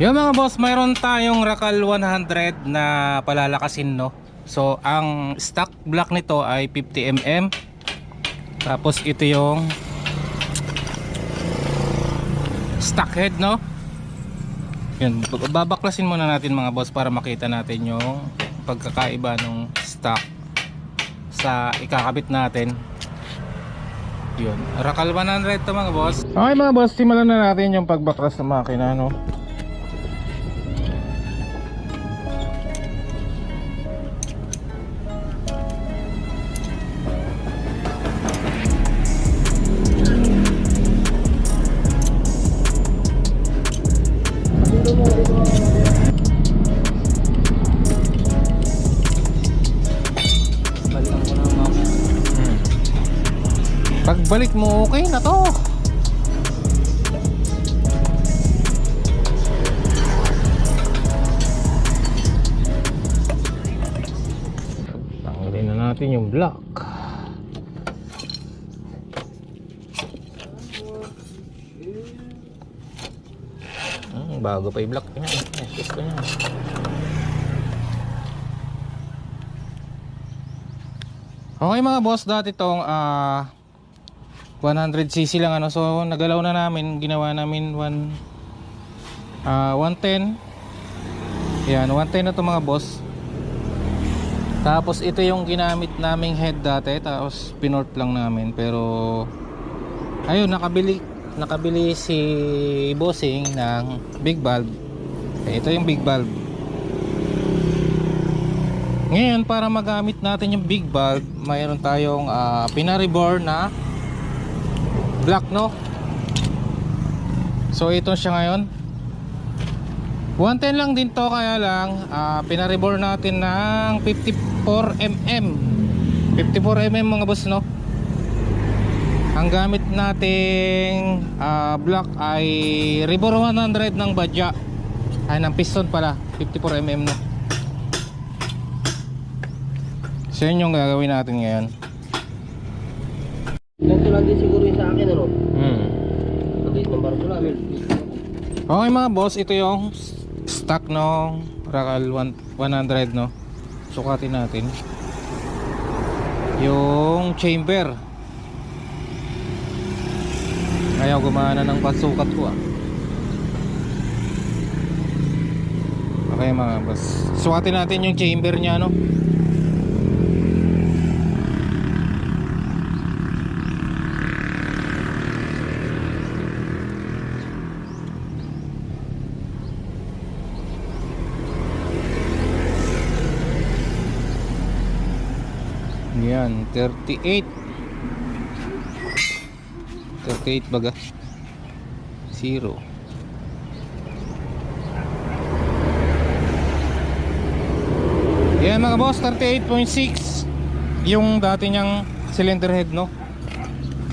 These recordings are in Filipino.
Yung mga boss, mayroon tayong Rakal 100 na palalakasin no. So ang stock block nito ay 50mm. Tapos ito yung stock head no. Yun, babaklasin muna natin mga boss para makita natin yung pagkakaiba ng stock sa ikakabit natin. Yun, Rakal 100 to mga boss. Okay mga boss, simulan na natin yung pagbaklas ng makina no. Pagbalik mo, okay na to. Tanggalin na natin yung block. Hmm, bago pa i-block niya. Yes, ko niya. Okay mga boss, dati itong ah 100cc lang ano. So nagalaw na namin, ginawa namin 1 ah 110. Yan, 110 na to mga boss. Tapos ito yung ginamit naming head dati, tapos pinort lang namin pero ayun, nakabili nakabili si Bossing ng big valve. Eh, ito yung big valve. Ngayon, para magamit natin yung big valve, mayroon tayong uh, pinaribor na black, no? So, ito siya ngayon. 110 lang din to, kaya lang, uh, pinaribor natin ng 54mm. 54mm mga boss, no? Ang gamit nating uh, block ay Ribor 100 ng Badya. Ay, ng piston pala. 54mm, no? So yun yung gagawin natin ngayon. Ganito lang din siguro yung sa akin ano. Hmm. Pagkait ng barko namin. Okay mga boss, ito yung stock ng Rakal 100 no. Sukatin natin. Yung chamber. Ayaw gumana ng pasukat ko ah. Okay mga boss. Sukatin natin yung chamber niya no. Yan, 38 38 baga? Zero. Yan mga boss, 38.6 Yung dati niyang cylinder head no?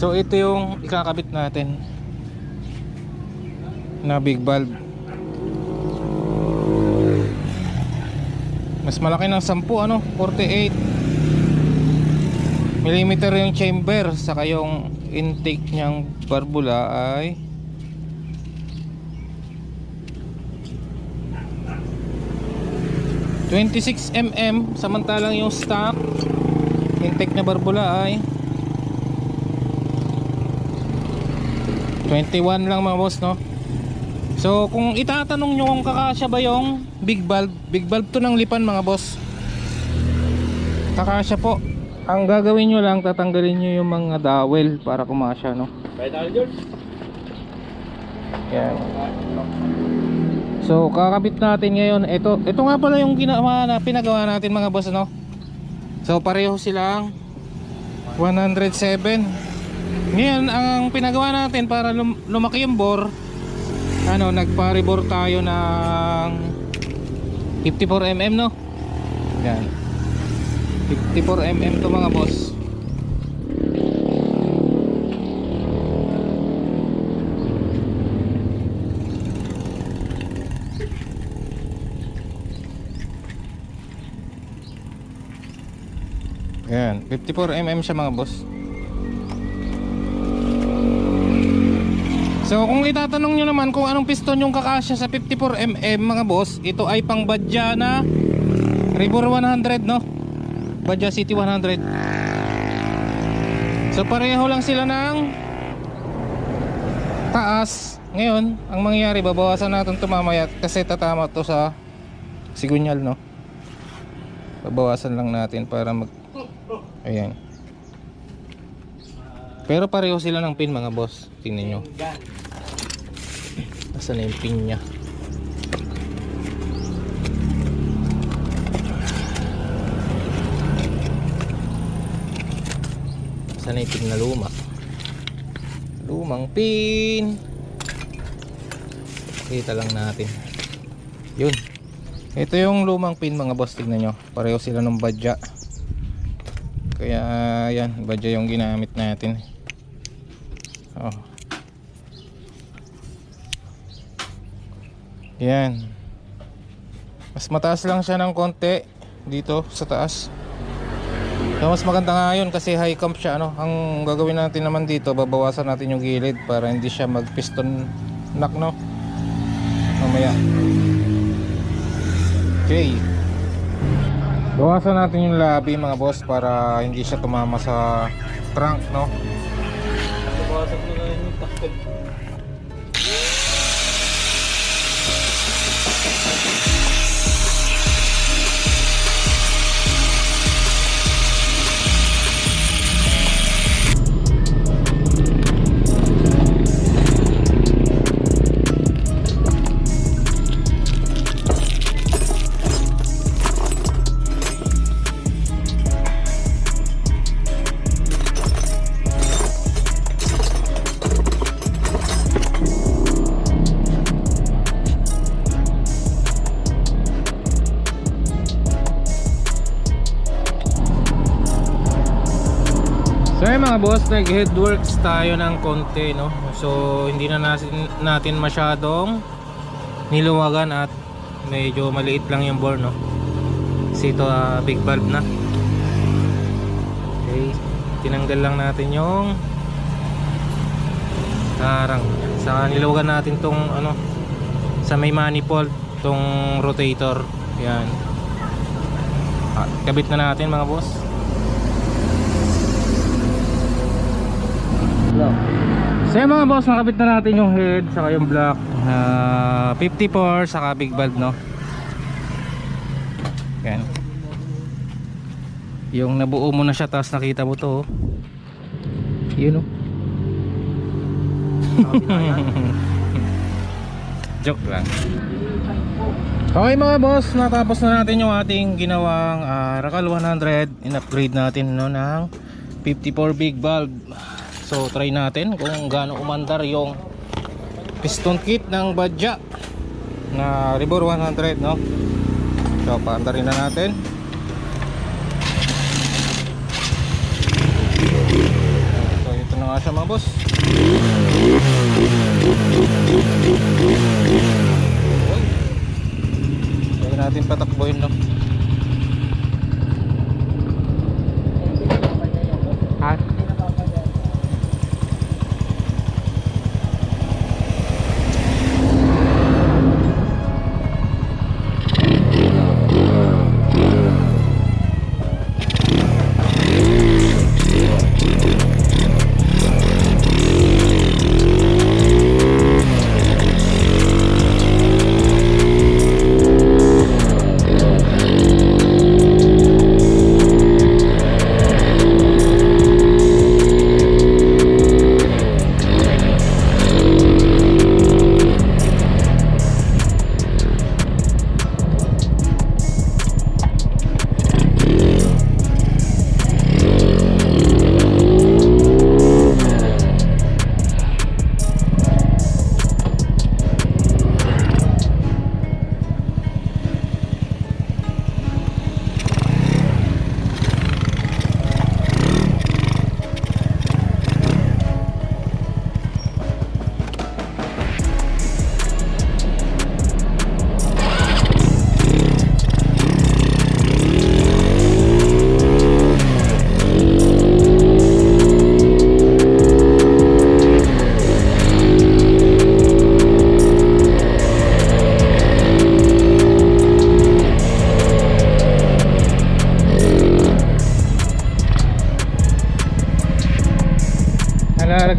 So ito yung ikakabit natin Na big valve Mas malaki ng 10 ano, 48 millimeter yung chamber saka yung intake niyang barbula ay Twenty-six mm samantalang yung stock intake na barbula ay 21 lang mga boss no? So kung itatanong nyo kung kakasya ba yung big valve Big valve to ng lipan mga boss. Kakasya po ang gagawin nyo lang, tatanggalin nyo yung mga dowel para kumasya, no? Yan. So, kakabit natin ngayon. Ito, ito nga pala yung ginawa na pinagawa natin mga boss, no? So, pareho silang 107. Ngayon, ang pinagawa natin para lum lumaki yung bore, ano, nagpa-rebore tayo ng 54mm, no? Yan. 54mm to mga boss. Yan, 54mm siya mga boss. So kung itatanong nyo naman kung anong piston yung kakasya sa 54mm mga boss Ito ay pang Badya na Ribor 100 no Badya City 100 So pareho lang sila ng Taas. Ngayon ang mangyayari babawasan natin ito mamaya Kasi tatama to sa Sigunyal no? Babawasan lang natin para mag Ayan. Pero pareho sila ng pin mga boss. Tingnan nyo. Nasaan na yung pin niya? Nasaan na yung pin na luma? Lumang pin! Kita lang natin. Yun. Ito yung lumang pin mga boss. Tignan nyo. Pareho sila ng badya. Kaya yan. Badya yung ginamit natin. Oh. Yan. Mas mataas lang siya ng konti dito sa taas. So, mas maganda nga yun kasi high comp siya ano. Ang gagawin natin naman dito, babawasan natin yung gilid para hindi siya mag piston knock no. Mamaya. Okay. Bawasan natin yung labi mga boss para hindi siya tumama sa trunk no. Bawasan mo na yung So ayun mga boss, nag headworks tayo ng konti no. So hindi na natin, natin masyadong niluwagan at medyo maliit lang yung bore no. Kasi ito ah, big valve na. Okay, tinanggal lang natin yung harang. Saka niluwagan natin tong ano sa may manifold tong rotator. Yan. Ah, kabit na natin mga boss. No. So mga boss, nakabit na natin yung head saka yung block ah, 54 saka big valve no. Yan. Yung nabuo mo na siya tapos nakita mo to. oh. Yun oh. Joke lang. Okay mga boss, natapos na natin yung ating ginawang ah, Rakal 100. In-upgrade natin no ng 54 big valve. So try natin kung gaano umandar yung piston kit ng Badja na Ribor 100 no. So paandarin na natin. So ito na nga siya mga boss. Kaya natin patakbuhin no.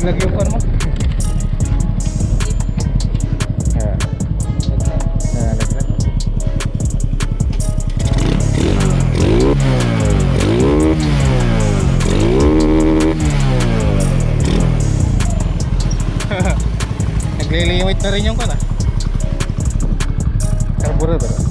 Nalaglag yung pan mo. Ayan. Nalaglag. Naglilimit na rin yung kan ah. Carburetor.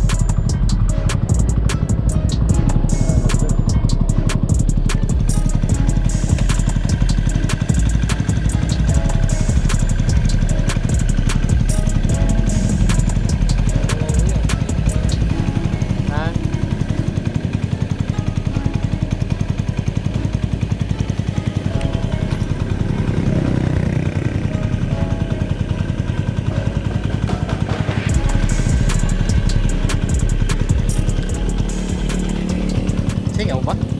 What?